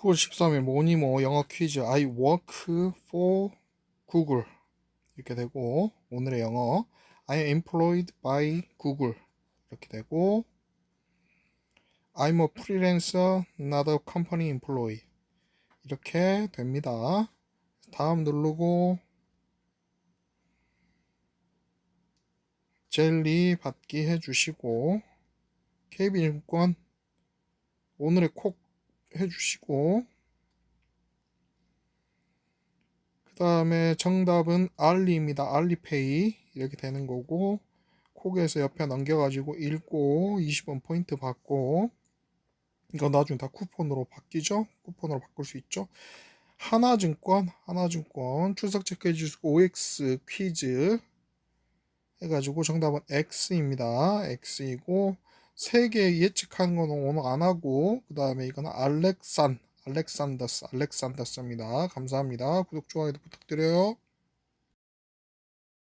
9월 13일 모니모 영어 퀴즈 I work for Google 이렇게 되고 오늘의 영어 I am employed by Google 이렇게 되고 I'm a freelancer, not a company employee 이렇게 됩니다. 다음 누르고 젤리 받기 해주시고 KB증권 오늘의 콕 해주시고 그 다음에 정답은 알리입니다. 알리페이 이렇게 되는 거고 콕에서 옆에 넘겨가지고 읽고 20원 포인트 받고 이거 나중에 다 쿠폰으로 바뀌죠? 쿠폰으로 바꿀 수 있죠? 하나증권, 하나증권 출석 체크해 주시고 OX 퀴즈 해가지고 정답은 X입니다. X이고 세 개 예측하는 거는 오늘 안 하고 그 다음에 이거는 알렉산, 알렉산더스, 알렉산더스입니다. 감사합니다. 구독, 좋아요도 부탁드려요.